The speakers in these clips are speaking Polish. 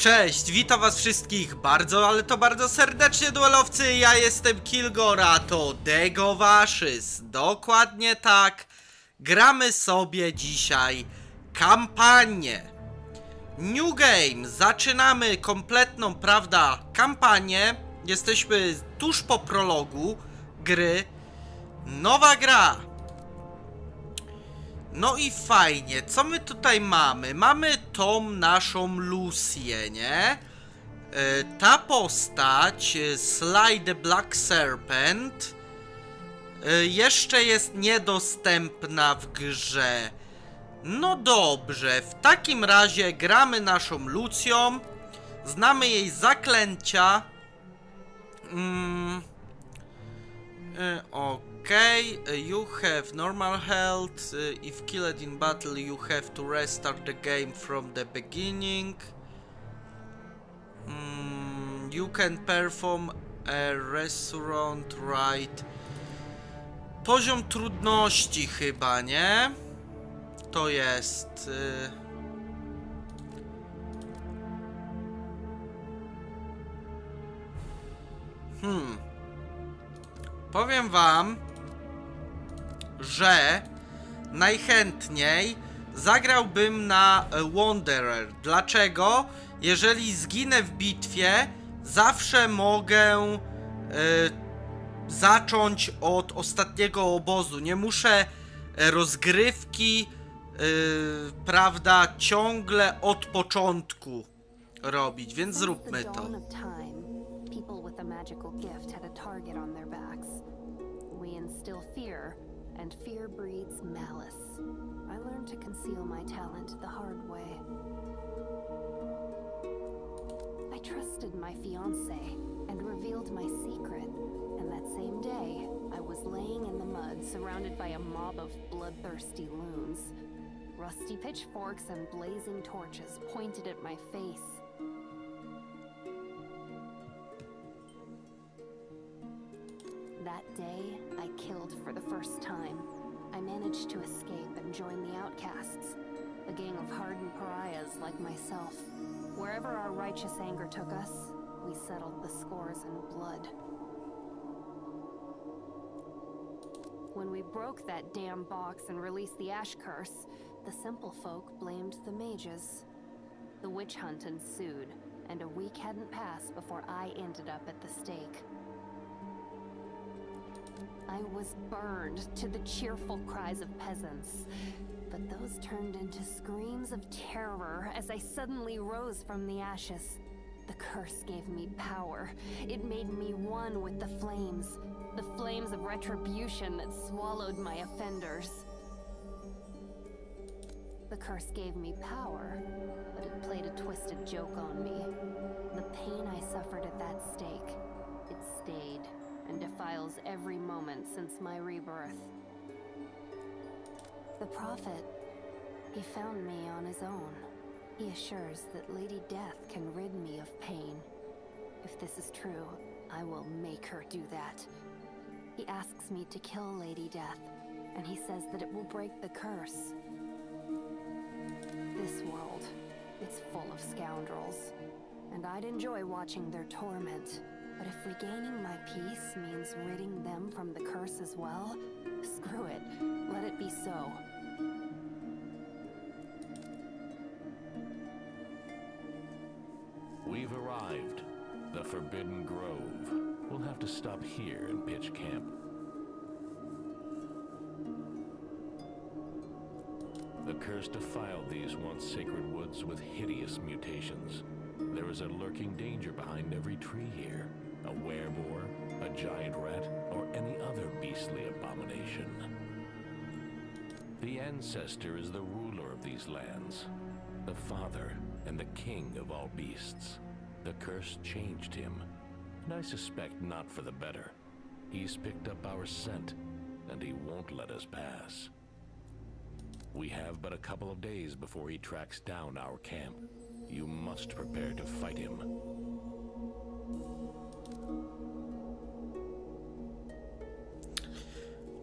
Cześć, witam was wszystkich bardzo, ale to bardzo serdecznie, duelowcy. Ja jestem Kilgora, to Dego Waszys. Dokładnie tak. Gramy sobie dzisiaj kampanię. New Game. Zaczynamy kompletną, prawda, kampanię. Jesteśmy tuż po prologu gry. Nowa gra. No i fajnie, co my tutaj mamy? Mamy tą naszą Lucię, nie? E, Ta postać, e, Sly the Black Serpent, e, jeszcze jest niedostępna w grze. No dobrze, w takim razie gramy naszą Lucją, znamy jej zaklęcia. Mm. E, you have normal health. e, If killed in battle, you have to restart the game from the beginning. Mm, you can perform a restaurant ride. Poziom trudności chyba, nie? To jest... y, Hmm. Powiem wam, że najchętniej zagrałbym na Wanderer. Dlaczego? Jeżeli zginę w bitwie, zawsze mogę e, zacząć od ostatniego obozu. Nie muszę e, rozgrywki, e, prawda, ciągle od początku robić, więc zróbmy to. people with a magical gift had a target on their backs. We instill fear, and fear breeds malice. I learned to conceal my talent the hard way. I trusted my fiance and revealed my secret, and that same day, I was laying in the mud surrounded by a mob of bloodthirsty loons. Rusty pitchforks and blazing torches pointed at my face. That day, I killed for the first time. I managed to escape and join the outcasts, a gang of hardened pariahs like myself. Wherever our righteous anger took us, we settled the scores in blood. When we broke that damn box and released the Ash Curse, the simple folk blamed the mages. The witch hunt ensued, and a week hadn't passed before I ended up at the stake. I was burned to the cheerful cries of peasants, but those turned into screams of terror as I suddenly rose from the ashes. The curse gave me power. It made me one with the flames, the flames of retribution that swallowed my offenders. The curse gave me power, but it played a twisted joke on me. The pain I suffered at that stake, it stayed and defiles every moment since my rebirth. The prophet, he found me on his own. He assures that Lady Death can rid me of pain. If this is true, I will make her do that. He asks me to kill Lady Death, and he says that it will break the curse. This world, it's full of scoundrels, and I'd enjoy watching their torment. But if regaining my peace means ridding them from the curse as well, screw it. Let it be so. We've arrived. The Forbidden Grove. We'll have to stop here and pitch camp. The curse defiled these once sacred woods with hideous mutations. There is a lurking danger behind every tree here. A wereboar, a giant rat, or any other beastly abomination. The ancestor is the ruler of these lands, the father and the king of all beasts. The curse changed him, and I suspect not for the better. He's picked up our scent, and he won't let us pass. We have but a couple of days before he tracks down our camp. You must prepare to fight him.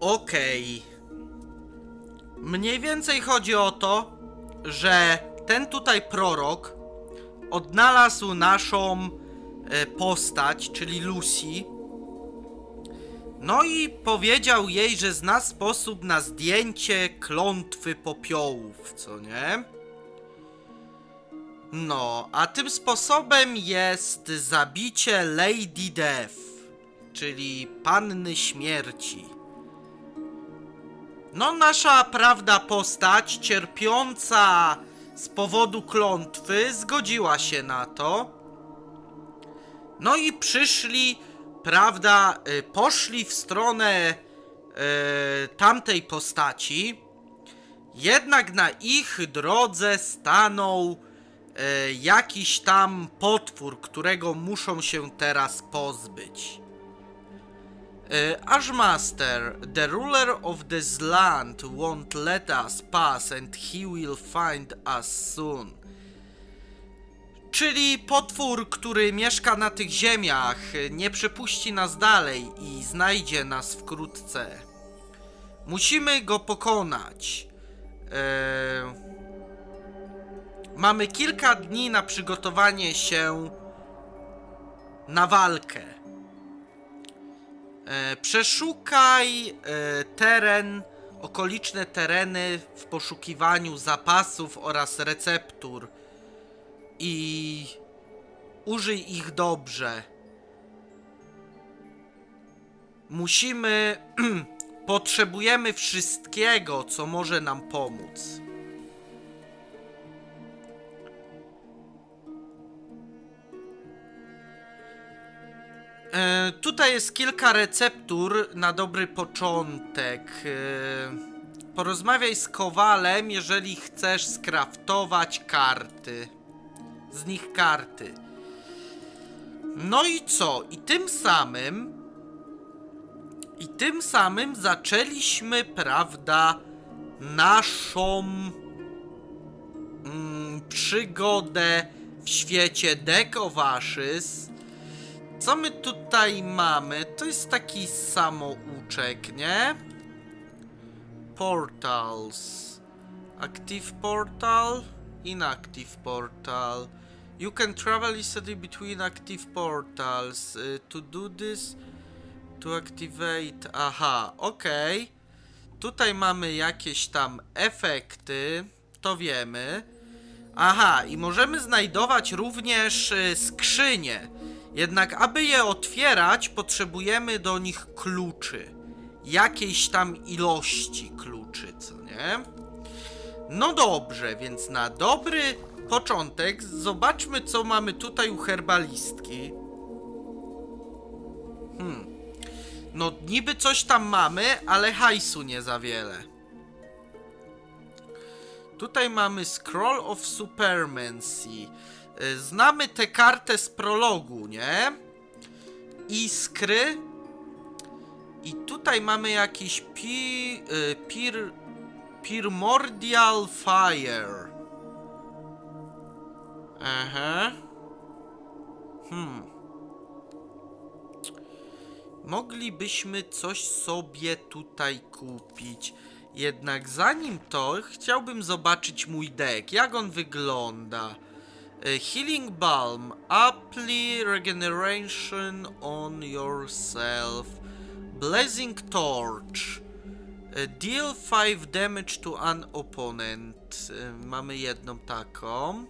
Okej. Mniej więcej chodzi o to, że ten tutaj prorok odnalazł naszą e, postać, czyli Lucy. No i powiedział jej, że zna sposób na zdjęcie klątwy popiołów, co nie? No, a tym sposobem jest zabicie Lady Death, czyli Panny Śmierci. No, nasza prawda postać, cierpiąca z powodu klątwy, zgodziła się na to. No i przyszli, prawda, y, poszli w stronę y, tamtej postaci. Jednak na ich drodze stanął e, jakiś tam potwór, którego muszą się teraz pozbyć. E, Ashmaster, the ruler of this land won't let us pass and he will find us soon. Czyli potwór, który mieszka na tych ziemiach, nie przepuści nas dalej i znajdzie nas wkrótce. Musimy go pokonać. Eee, Mamy kilka dni na przygotowanie się na walkę. E, przeszukaj e, teren, okoliczne tereny w poszukiwaniu zapasów oraz receptur i użyj ich dobrze. Musimy, potrzebujemy wszystkiego, co może nam pomóc. E, tutaj jest kilka receptur na dobry początek. E, porozmawiaj z Kowalem, jeżeli chcesz skraftować karty. Z nich karty. No i co? I tym samym. I tym samym zaczęliśmy, prawda, naszą mm, przygodę w świecie Deck of Ashes. Co my tutaj mamy? To jest taki samouczek, nie? Portals. Active portal, inactive portal. You can travel easily between active portals. Y, to do this, to activate. Aha, okej. Tutaj mamy jakieś tam efekty, to wiemy. Aha, i możemy znajdować również y, skrzynie. Jednak, aby je otwierać, potrzebujemy do nich kluczy. Jakiejś tam ilości kluczy, co nie? No dobrze, więc na dobry początek zobaczmy, co mamy tutaj u herbalistki. Hmm. No, niby coś tam mamy, ale hajsu nie za wiele. Tutaj mamy Scroll of Supermancy. Y, Znamy tę kartę z prologu, nie? Iskry. I tutaj mamy jakiś pi, y, pir, Primordial Fire. Aha. Hmm. Moglibyśmy coś sobie tutaj kupić. Jednak zanim to, chciałbym zobaczyć mój deck. Jak on wygląda? E, Healing Balm. Apply Regeneration on yourself. Blazing Torch. E, Deal 5 damage to an opponent. E, Mamy jedną taką.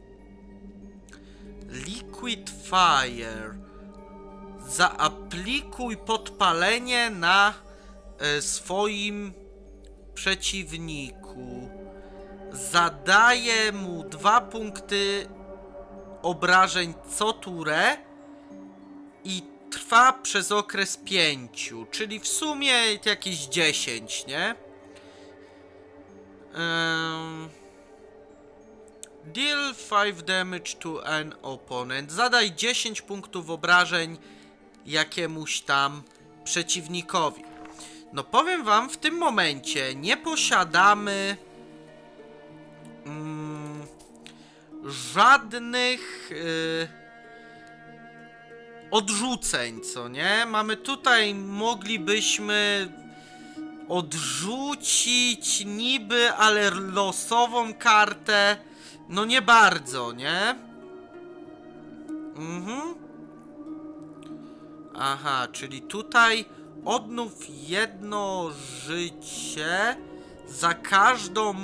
Liquid Fire. Zaaplikuj podpalenie na swoim przeciwniku. Zadaje mu dwa punkty obrażeń co turę i trwa przez okres pięciu, czyli w sumie jakieś 10, nie? Ehm, Deal 5 damage to an opponent. Zadaj 10 punktów obrażeń jakiemuś tam przeciwnikowi. No powiem wam, w tym momencie nie posiadamy żadnych y, odrzuceń, co nie? Mamy tutaj, moglibyśmy odrzucić niby, ale losową kartę. No nie bardzo, nie? Mhm. Aha, czyli tutaj odnów jedno życie za każdą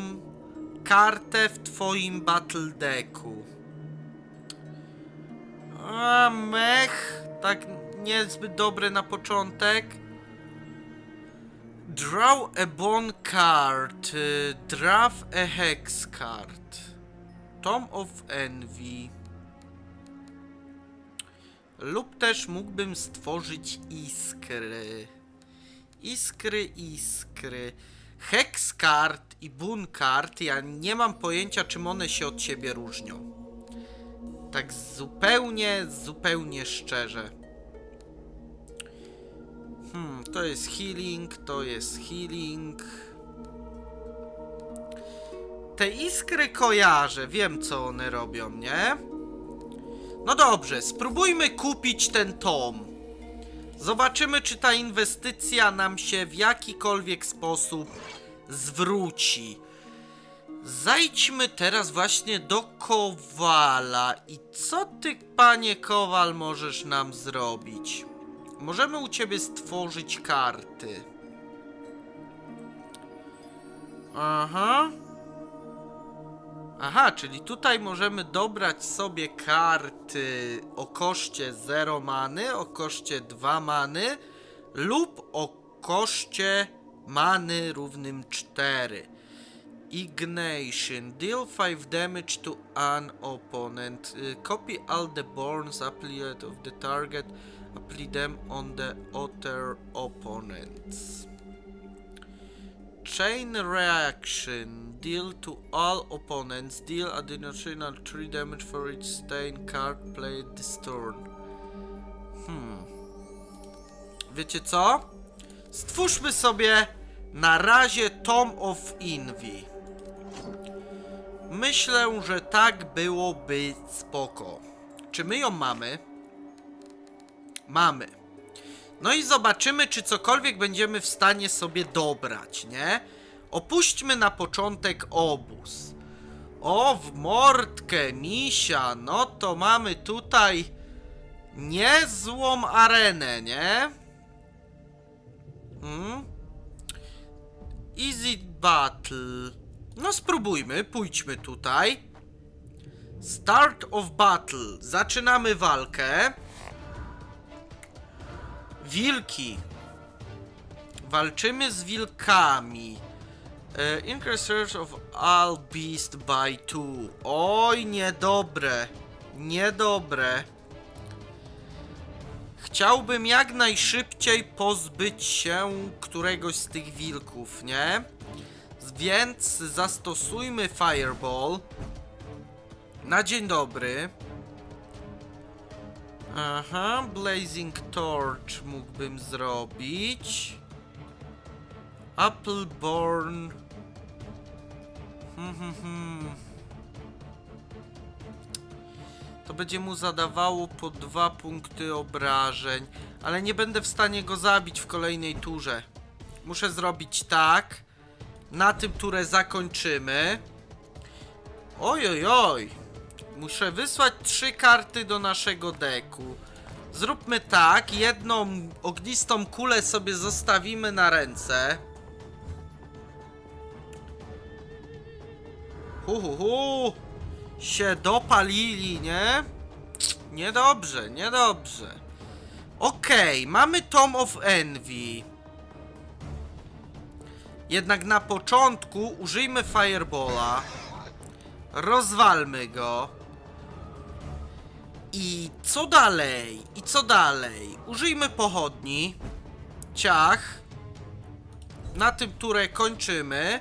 kartę w twoim battle decku. A mech, tak niezbyt dobre na początek. Draw a bone card. y, Draw a hex card. Tom of Envy. Lub też mógłbym stworzyć iskry. Iskry, iskry. Hex card i boon card, ja nie mam pojęcia czym one się od siebie różnią. Tak zupełnie, zupełnie szczerze. Hmm, to jest healing, to jest healing. Te iskry kojarzę, wiem co one robią, nie? No dobrze, spróbujmy kupić ten tom. Zobaczymy, czy ta inwestycja nam się w jakikolwiek sposób zwróci. Zajdźmy teraz właśnie do Kowala. I co ty, panie Kowal, możesz nam zrobić? Możemy u ciebie stworzyć karty. Aha. Aha, czyli tutaj możemy dobrać sobie karty o koszcie 0 many, o koszcie 2 many lub o koszcie many równym 4. Ignation. Deal 5 damage to an opponent. Y, Copy all the borns applied of the target. Apply them on the other opponents. Chain reaction. Deal to all opponents. Deal additional 3 damage for each stain card played this turn. Hmm. Wiecie co? Stwórzmy sobie na razie Tom of Envy. Myślę, że tak byłoby spoko. Czy my ją mamy? Mamy. No i zobaczymy, czy cokolwiek będziemy w stanie sobie dobrać, nie? Opuśćmy na początek obóz. O, w mordkę, misia, no to mamy tutaj niezłą arenę, nie? Mm? Easy battle. No spróbujmy, pójdźmy tutaj. Start of battle. Zaczynamy walkę. Wilki. Walczymy z wilkami. E, increase search of all beast by two. Oj, niedobre. Niedobre. Chciałbym jak najszybciej pozbyć się któregoś z tych wilków, nie? Więc zastosujmy Fireball. Na dzień dobry. Aha, Blazing Torch mógłbym zrobić. Appleborn. Hmm, hmm, hmm. To będzie mu zadawało po dwa punkty obrażeń, ale nie będę w stanie go zabić w kolejnej turze. Muszę zrobić tak. Na tym turę zakończymy. Oj, oj, oj. Muszę wysłać trzy karty do naszego deku. Zróbmy tak. Jedną ognistą kulę sobie zostawimy na ręce. Hu, hu, hu. Się dopalili, nie? Niedobrze, niedobrze. Okej, mamy Tom of Envy. Jednak na początku użyjmy Firebola. Rozwalmy go. I co dalej? I co dalej? Użyjmy pochodni. Ciach. Na tym turę kończymy.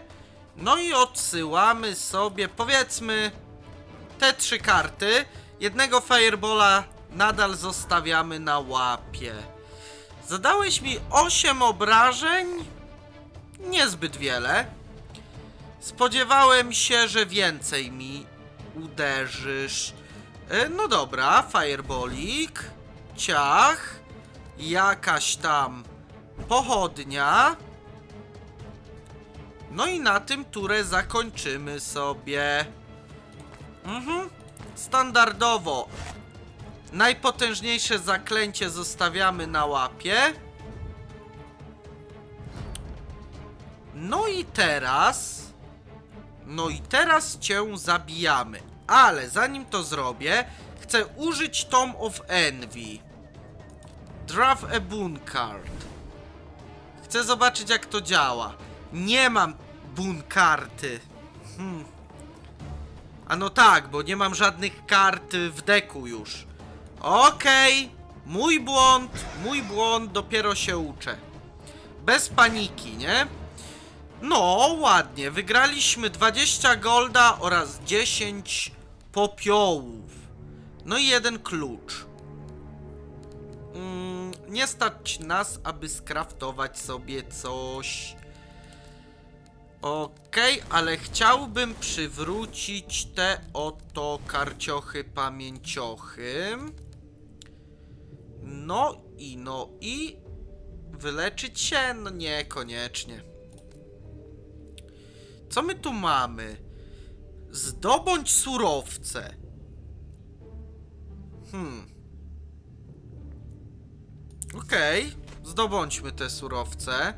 No i odsyłamy sobie, powiedzmy, te trzy karty. Jednego Firebola nadal zostawiamy na łapie. Zadałeś mi 8 obrażeń? Niezbyt wiele. Spodziewałem się, że więcej mi uderzysz. E, No dobra, Firebolik, ciach, jakaś tam pochodnia. No i na tym turę zakończymy sobie. Mhm. Standardowo Najpotężniejsze zaklęcie zostawiamy na łapie. No i teraz. No i teraz cię zabijamy. Ale zanim to zrobię, chcę użyć Tom of Envy. Draw a boon card. Chcę zobaczyć jak to działa. Nie mam boon karty. Hmm. A no tak, bo nie mam żadnych kart w deku już. Okej, mój błąd, mój błąd, dopiero się uczę. Bez paniki, nie? No, ładnie, wygraliśmy 20 golda oraz 10 popiołów. No i jeden klucz. Mm, nie stać nas, aby skraftować sobie coś. Okej, ale chciałbym przywrócić te oto karciochy pamięciochy. No i no i wyleczyć się? No niekoniecznie. Co my tu mamy? Zdobądź surowce. Hmm. Okej, zdobądźmy te surowce.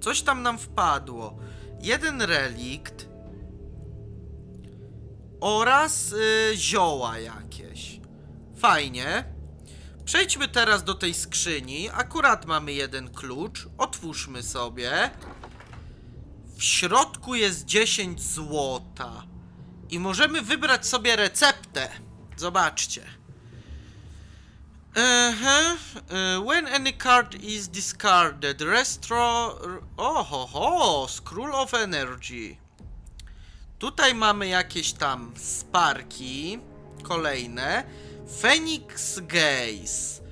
Coś tam nam wpadło. Jeden relikt oraz y, zioła jakieś. Fajnie. Przejdźmy teraz do tej skrzyni. Akurat mamy jeden klucz. Otwórzmy sobie. W środku jest 10 złota. I możemy wybrać sobie receptę. Zobaczcie. Uh, when any card is discarded, restore... Oh, ho, Scroll of Energy. Tutaj mamy jakieś tam sparki. Kolejne. Phoenix Gaze.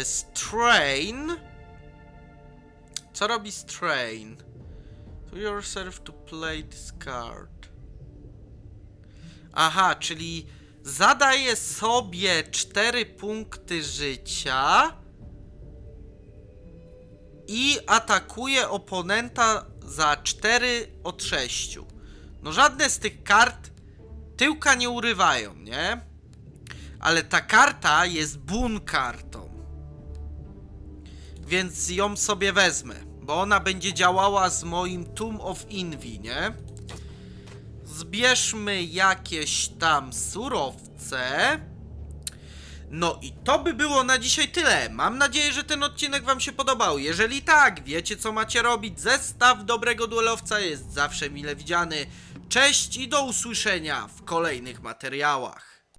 Y, strain. Co robi Strain? Yourself to play this card. Aha, czyli zadaje sobie 4 punkty życia i atakuje oponenta za 4 od 6. No żadne z tych kart tyłka nie urywają, nie? Ale ta karta jest bun kartą. Więc ją sobie wezmę, bo ona będzie działała z moim Tomb of Envy, nie? Zbierzmy jakieś tam surowce. No i to by było na dzisiaj tyle. Mam nadzieję, że ten odcinek Wam się podobał. Jeżeli tak, wiecie co macie robić. Zestaw dobrego duelowca jest zawsze mile widziany. Cześć i do usłyszenia w kolejnych materiałach.